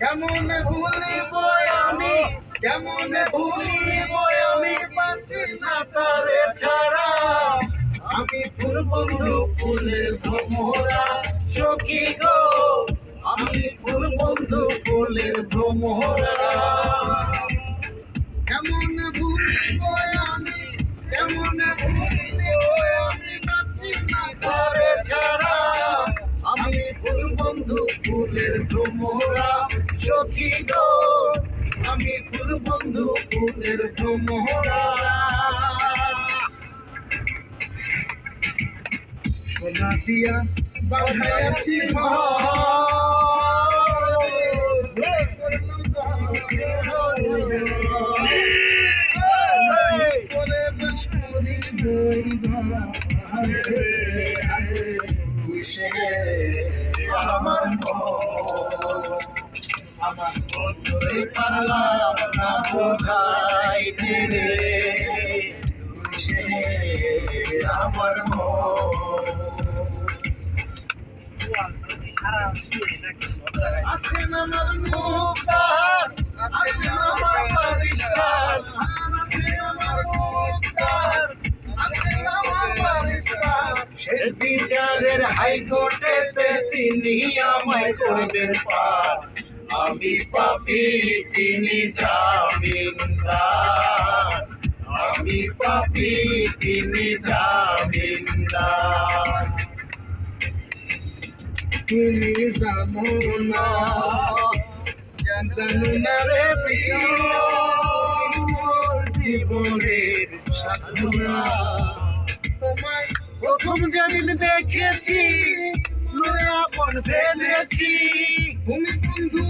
কেমন ভুলিব আমি? কেমন ভুলিব আমি? পাচ্ছি না তারে ছাড়া। আমি ফুল বন্ধু ফুলের ভ্রমরা সখী গো। আমি ফুল বন্ধু ফুলের ভ্রমরা কেমন ভুলিব আমি? কেমন ভুলিব আমি? পাচ্ছি না তারে ছাড়া। আমি ফুল বন্ধু ফুলের ভ্রমরা সখী গো আমি ফুল বন্ধু ফুলের ভ্রমরা সোনা দিয়া বইবা কিসে আমার আমার বন্ধুরে পারলাম না বোঝাইতে রে আমার আছেন আমার বিচারের হাইকোর্টেতে তিনি আমায় করবেন পার। আমি পাপি, তিনি জামিনদার আমি পাপি, তিনি জামিনদার তুমি জানো না জানো না রে প্রিয়, জীবনের সাধনা। প্রথম যেদিন দেখেছি আপন ভেবেছি তুমি বন্ধু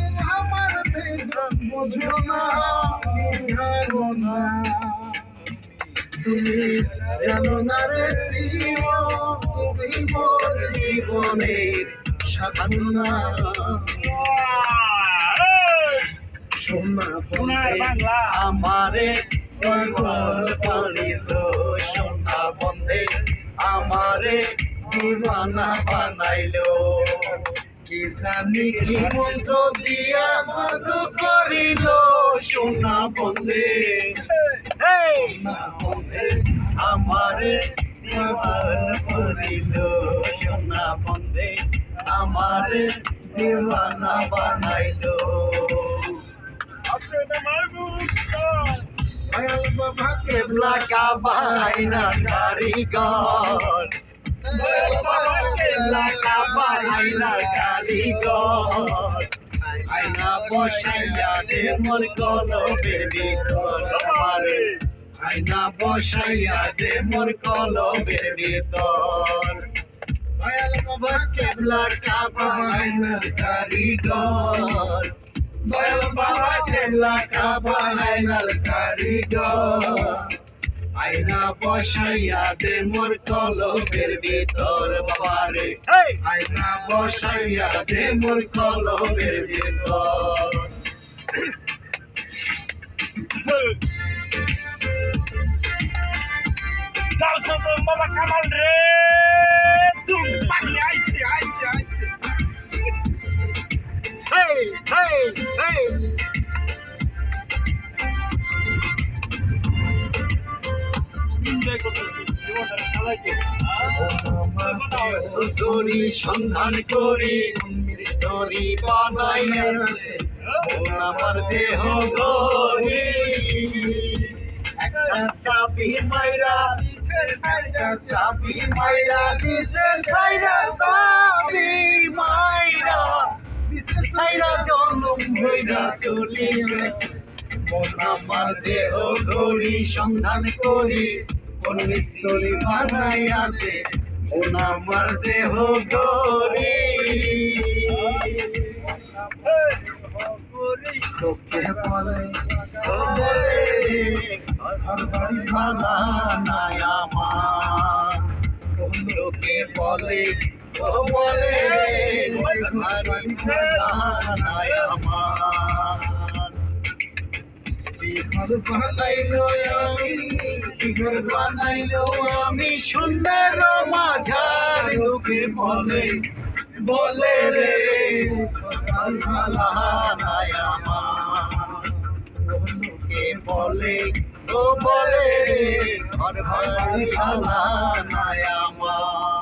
জীবনের সাধনা সোনা সোনার। আমারে করিল সোনা বন্ধে আমারে দিওয়ানা বানাইলো কি জানি কি মন্ত্র দিয়া জাদু করিল সোনা বন্ধে বন্ধে আমারে দিওয়ান করিল সোনা বন্ধে আমারে দিওয়ানা বানাইলো। কেবলা কাবাইনা কারিগর। কেবলা কাবাইনা কারিগর আইনা বসাইয়া দে মোর কলবের ভিতর আমারে আইনা বসাইয়া দে মোর কলবের ভিতর দয়াল বাবা কেবলা কাবাইনা কারিগর দয়াল বাবা কেবলা কাবাইনাল কারিগর আইনা বসাইয়া দে মোর কলবের ভিতর বাবারে। আইনা বসাইয়া দে মোর কলবের ভিতর। বাবা কামাল রে! তুম পাখি আইছে আইছে আইছে। হেই হেই হেই। দড়ি সন্ধান করি দড়ি বানাইয়াছে আমার দেহ গরি একটা চাবি মাইরা একটা চাবি মাইরা দিছে, সাইরা জনম হইরা চলি গেছে আমার দেহ গরি সন্ধান করি কোন মিস্তরি বানাই আছে। মন আমার দেহ গরি তোকে বলে ও বলে ঘর বাড়ি ভালা নাই আমার। লোকে বলে ও বলে ঘর বাড়ি ভালা নাই আমার। ঘর বানাইলো আমি ঘর বানাইলো আমি? সুন্দর মাঝার লোকে বলে বলে রে লোকে বলে, ও বলে রে, ঘর ভালা নাই আমার।